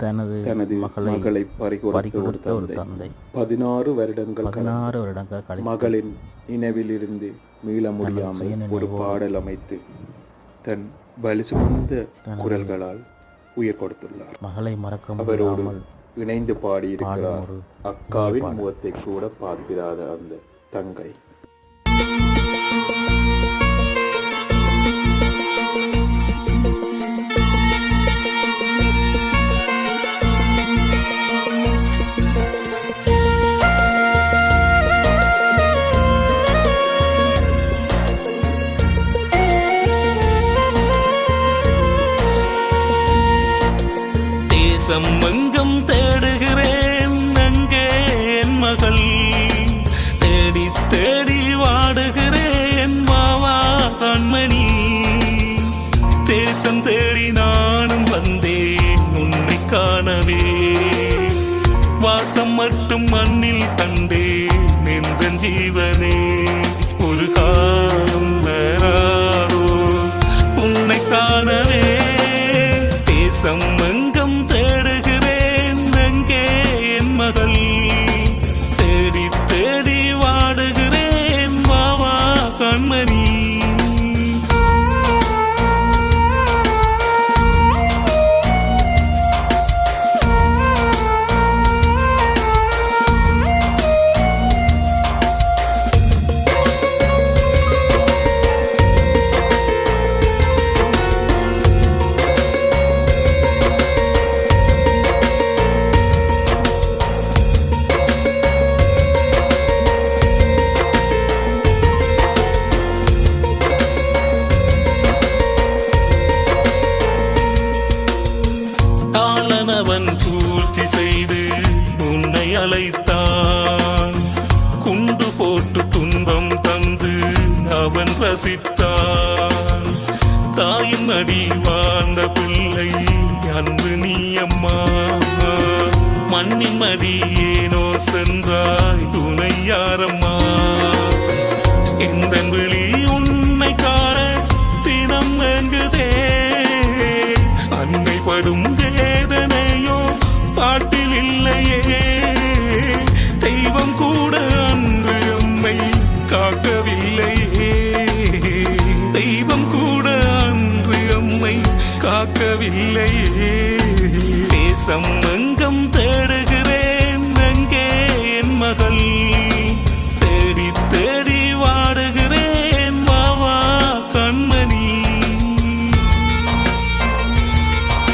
தனது மகளை பறிகொடுத்த ஒரு தந்தை. பதினாறு வருடங்கள் பதினாறு வருடங்கள் மகளின் நினைவிலிருந்து மீள முடியாமல் ஒரு பாடல் அமைத்து தன் வலி சுமந்த குரல்களால் உயிர் கொடுத்துள்ளார் மகளை மறக்க அவரோடு இணைந்து பாடியிருக்கிறார். அக்காவின் முகத்தை கூட பார்த்திராத அந்த தங்கை. தேசம் தேடுகிறேன் அங்கே என் மகள். தேடி தேடி வாடுகிறேன் மாவா கண்மணி. தேசம் தேடி நானும் வந்தேன் உன்னை காணவே. வாசம் மட்டும் மண்ணில் கண்டேன் எந்த ஜீவனே. ஒரு கா மகள். தேடி தேடி வாடுகிறேன் மாவா கண்மணி. அழைத்தான் குண்டு போட்டு துன்பம் தந்து அவன் ரசித்தான் தாயின் அடி வாழ்ந்த பிள்ளை அன்பு நீ அம்மா மண்ணின் மடி ஏனோ சென்றாய் துணை யாரம்மா எந்த விழி உன்னை கார தினம் எங்குதே அன்னை படும் வேதனையோ பாட்டு காக்கவில்லையே. தேசம் எங்கும் தேடுக.